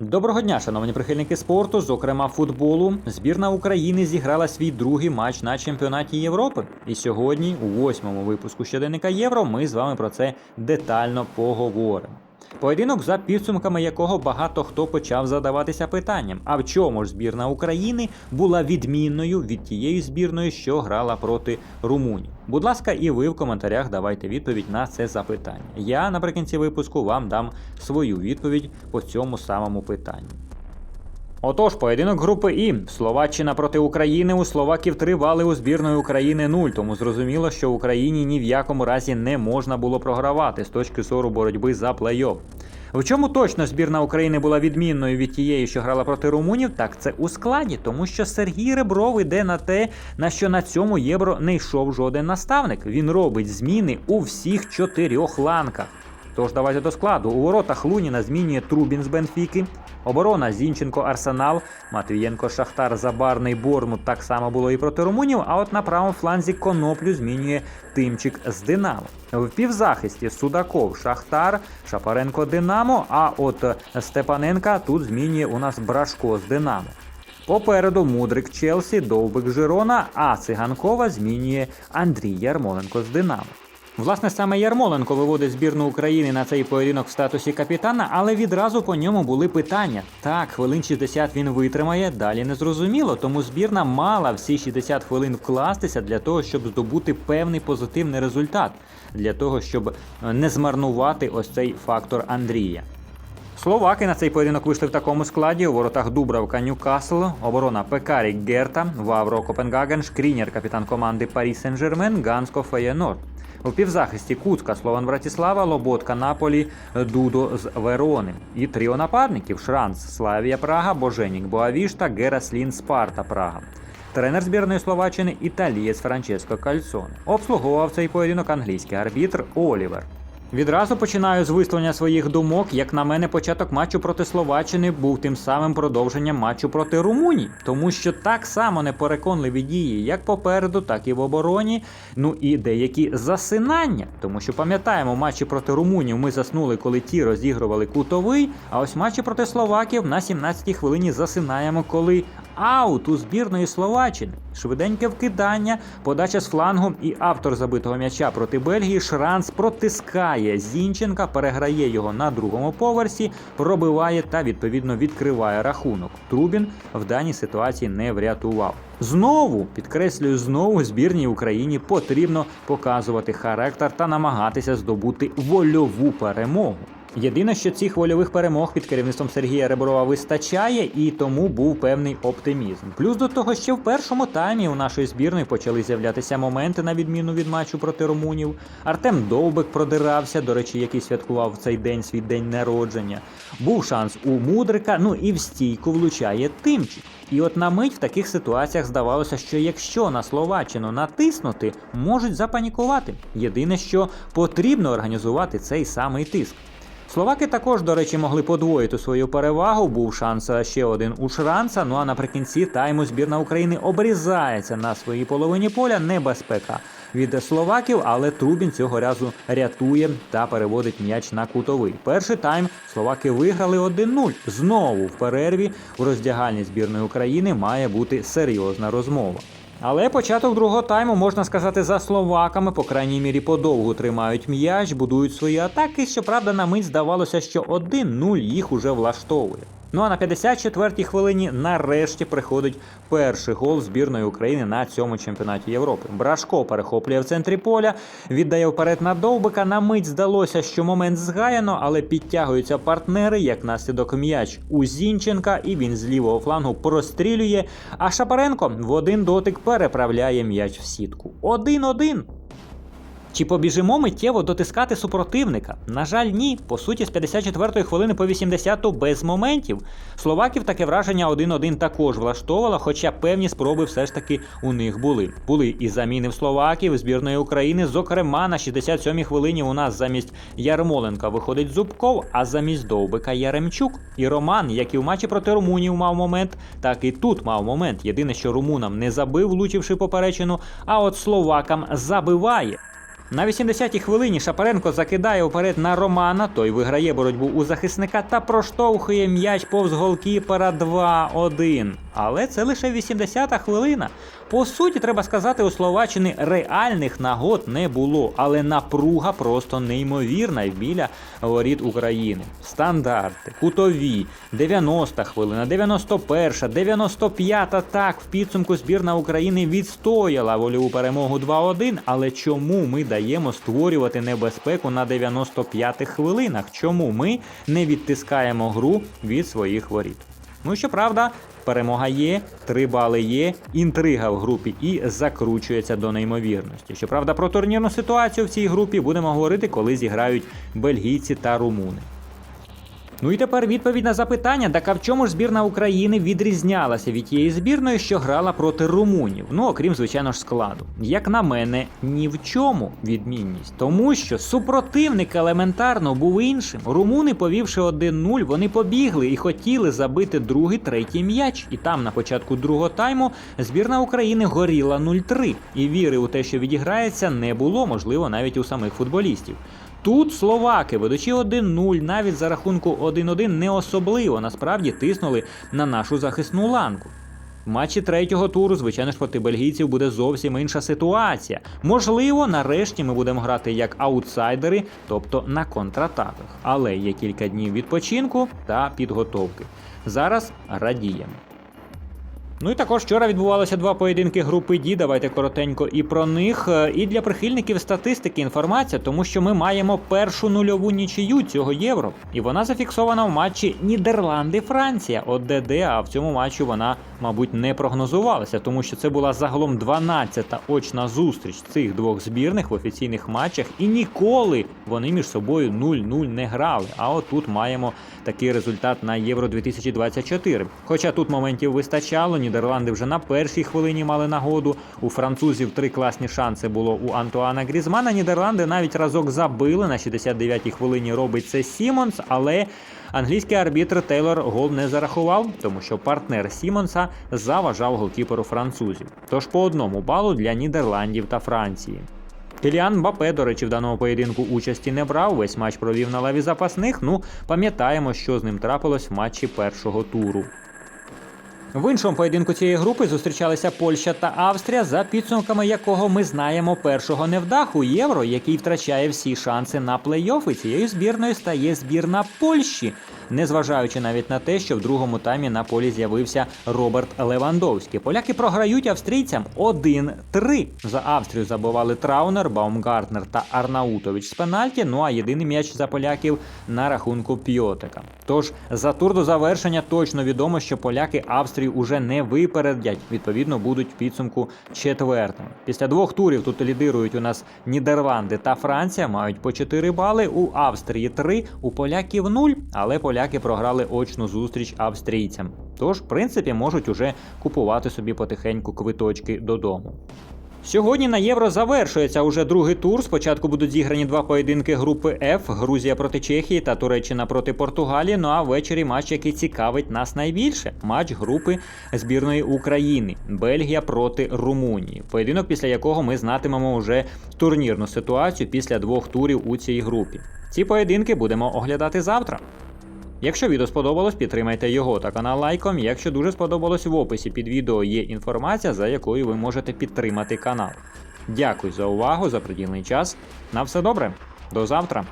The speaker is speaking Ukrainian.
Доброго дня, шановні прихильники спорту, зокрема футболу. Збірна України зіграла свій другий матч на чемпіонаті Європи. І сьогодні, у восьмому випуску щоденника Євро, ми з вами про це детально поговоримо. Поєдинок, за підсумками якого багато хто почав задаватися питанням: а в чому ж збірна України була відмінною від тієї збірної, що грала проти Румунії? Будь ласка, і ви в коментарях давайте відповідь на це запитання. Я наприкінці випуску вам дам свою відповідь по цьому самому питанню. Отож, поєдинок групи І. Словаччина проти України. У словаків три бали у збірної України 0, тому зрозуміло, що Україні ні в якому разі не можна було програвати з точки зору боротьби за плей-офф. В чому точно збірна України була відмінною від тієї, що грала проти румунів, так це у складі, тому що Сергій Ребров іде на те, на що на цьому євро не йшов жоден наставник. Він робить зміни у всіх чотирьох ланках. Тож давайте до складу. У воротах Луніна змінює Трубін з Бенфіки. Оборона Зінченко Арсенал, Матвієнко Шахтар Забарний Бормут так само було і проти румунів. А от на правому фланзі Коноплю змінює Тимчик з Динамо. В півзахисті Судаков Шахтар, Шапаренко Динамо. А от Степаненка тут змінює у нас Брашко з Динамо. Попереду Мудрик Челсі, Довбик Жирона, а Циганкова змінює Андрій Ярмоленко з Динамо. Власне, саме Ярмоленко виводить збірну України на цей поєдинок в статусі капітана, але відразу по ньому були питання. Так, хвилин 60 він витримає, далі не зрозуміло, тому збірна мала всі 60 хвилин вкластися для того, щоб здобути певний позитивний результат, для того, щоб е, не змарнувати ось цей фактор Андрія. Словаки на цей поєдинок вийшли в такому складі. У воротах Дубравка Ньюкасл, оборона Пекарік Герта, Вавро Копенгаген, Шкрінєр, капітан команди Парі Сен-Жермен, Ганско Феєнорд. У півзахисті Куцка, Слован Братіслава, Лоботка Наполі, Дудо з Верони. І тріо нападників Шранц, Славія Прага, Боженік Боавішта, Гераслін Спарта Прага. Тренер збірної Словаччини італієць Франческо Кальцоне. Обслуговував цей поєдинок англійський арбітр Олівер. Відразу починаю з висловлення своїх думок. Як на мене, початок матчу проти Словаччини був тим самим продовженням матчу проти Румунії, тому що так само непереконливі дії, як попереду, так і в обороні. Ну і деякі засинання. Тому що пам'ятаємо, матчі проти Румунів ми заснули, коли ті розігрували кутовий. А ось матчі проти Словаків на 17-й хвилині засинаємо, коли аут у збірної Словаччини. Швиденьке вкидання, подача з флангу і автор забитого м'яча проти Бельгії Шранц протискає Зінченка, переграє його на другому поверсі, пробиває та відповідно відкриває рахунок. Трубін в даній ситуації не врятував. Знову підкреслюю, знову збірній Україні потрібно показувати характер та намагатися здобути вольову перемогу. Єдине, що цих вольових перемог під керівництвом Сергія Реброва вистачає, і тому був певний оптимізм. Плюс до того, ще в першому таймі у нашої збірної почали з'являтися моменти на відміну від матчу проти румунів. Артем Довбик продирався, до речі, який святкував в цей день свій день народження. Був шанс у Мудрика, ну і в стійку влучає Тимчик. І от на мить в таких ситуаціях здавалося, що якщо на Словаччину натиснути, можуть запанікувати. Єдине, що потрібно організувати цей самий тиск. Словаки також, до речі, могли подвоїти свою перевагу. Був шанс ще один у Шранца. Ну а наприкінці тайму збірна України обрізається на своїй половині поля. Небезпека від словаків, але Трубін цього разу рятує та переводить м'яч на кутовий. Перший тайм словаки виграли 1-0. Знову в перерві у роздягальні збірної України має бути серйозна розмова. Але початок другого тайму, можна сказати, за словаками, по крайній мірі, подовгу тримають м'яч, будують свої атаки. Щоправда, на мить здавалося, що 1-0 їх уже влаштовує. Ну а на 54-й хвилині нарешті приходить перший гол збірної України на цьому чемпіонаті Європи. Брашко перехоплює в центрі поля, віддає вперед на довбика. На мить здалося, що момент згаяно, але підтягуються партнери, як наслідок м'яч у Зінченка, і він з лівого флангу прострілює. А Шапаренко в один дотик переправляє м'яч в сітку. 1-1. Чи побіжимо миттєво дотискати супротивника? На жаль, ні. По суті, з 54-ї хвилини по 80-ту без моментів. Словаків таке враження 1-1 також влаштовало, хоча певні спроби все ж таки у них були. Були і заміни в Словаків збірної України. Зокрема, на 67-й хвилині у нас замість Ярмоленка виходить Зубков, а замість Довбика Яремчук. І Роман, як і в матчі проти румунів мав момент, так і тут мав момент. Єдине, що румунам не забив, влучивши поперечину, а от словакам забиває. На 80-й хвилині Шапаренко закидає уперед на Романа, той виграє боротьбу у захисника та проштовхує м'яч повз голкіпера 2-1. Але це лише 80-та хвилина. По суті, треба сказати, у Словаччини реальних нагод не було, але напруга просто неймовірна біля воріт України. Стандарти, кутові, 90 хвилина, 91, 95 так в підсумку збірна України відстояла вольову перемогу 2-1. Але чому ми даємо створювати небезпеку на 95-х хвилинах? Чому ми не відтискаємо гру від своїх воріт? Ну щоправда, перемога є, три бали є, інтрига в групі і закручується до неймовірності. Щоправда, про турнірну ситуацію в цій групі будемо говорити, коли зіграють бельгійці та румуни. Ну і тепер відповідь на запитання, так а в чому ж збірна України відрізнялася від тієї збірної, що грала проти румунів? Ну окрім звичайно ж складу. Як на мене, ні в чому відмінність, тому що супротивник елементарно був іншим. Румуни, повівши 1-0, вони побігли і хотіли забити другий, третій м'яч. І там на початку другого тайму збірна України горіла 0-3. І віри у те, що відіграється, не було, можливо, навіть у самих футболістів. Тут словаки, ведучи 1-0, навіть за рахунку 1-1 не особливо насправді тиснули на нашу захисну ланку. В матчі третього туру, звичайно ж, проти бельгійців буде зовсім інша ситуація. Можливо, нарешті ми будемо грати як аутсайдери, тобто на контратаках. Але є кілька днів відпочинку та підготовки. Зараз радіємо. Ну і також вчора відбувалося два поєдинки групи Ді. Давайте коротенько і про них. Е, І для прихильників статистики інформація, тому що ми маємо першу нульову нічию цього євро. І вона зафіксована в матчі Нідерланди-Франція от ДД, а в цьому матчі вона, мабуть, не прогнозувалася, тому що це була загалом 12-та очна зустріч цих двох збірних в офіційних матчах, і ніколи вони між собою 0-0 не грали. А от тут маємо такий результат на Євро 2024. Хоча тут моментів вистачало, Нідерланди вже на першій хвилині мали нагоду. У французів три класні шанси було у Антуана Грізмана. Нідерланди навіть разок забили на 69-й хвилині. Робить це Сімонс, але англійський арбітр Тейлор гол не зарахував, тому що партнер Сімонса заважав голкіперу французів. Тож по одному балу для Нідерландів та Франції. Кіліан Мбапе, до речі, в даному поєдинку участі не брав. Весь матч провів на лаві запасних. Ну, пам'ятаємо, що з ним трапилось в матчі першого туру. В іншому поєдинку цієї групи зустрічалися Польща та Австрія, за підсумками якого ми знаємо першого невдаху євро, який втрачає всі шанси на плей-офф, цією збірною стає збірна Польщі, незважаючи навіть на те, що в другому таймі на полі з'явився Роберт Левандовський. Поляки програють австрійцям 1-3. За Австрію забивали Траунер, Баумгартнер та Арнаутович з пенальті. Ну а єдиний м'яч за поляків на рахунку Пьотика. Тож за тур до завершення точно відомо, що поляки Австрію уже не випередять. Відповідно, будуть в підсумку четвертими. Після двох турів тут лідирують у нас Нідерланди та Франція, мають по 4 бали. У Австрії 3, у поляків 0, але поляки програли очну зустріч австрійцям. Тож, в принципі, можуть уже купувати собі потихеньку квиточки додому. Сьогодні на євро завершується уже другий тур. Спочатку будуть зіграні два поєдинки групи F: Грузія проти Чехії та Туреччина проти Португалії. Ну а ввечері матч, який цікавить нас найбільше. Матч групи збірної України Бельгія проти Румунії. Поєдинок, після якого ми знатимемо вже турнірну ситуацію після двох турів у цій групі. Ці поєдинки будемо оглядати завтра. Якщо відео сподобалось, підтримайте його та канал лайком. Якщо дуже сподобалось, в описі під відео є інформація, за якою ви можете підтримати канал. Дякую за увагу, за приділений час. На все добре, до завтра.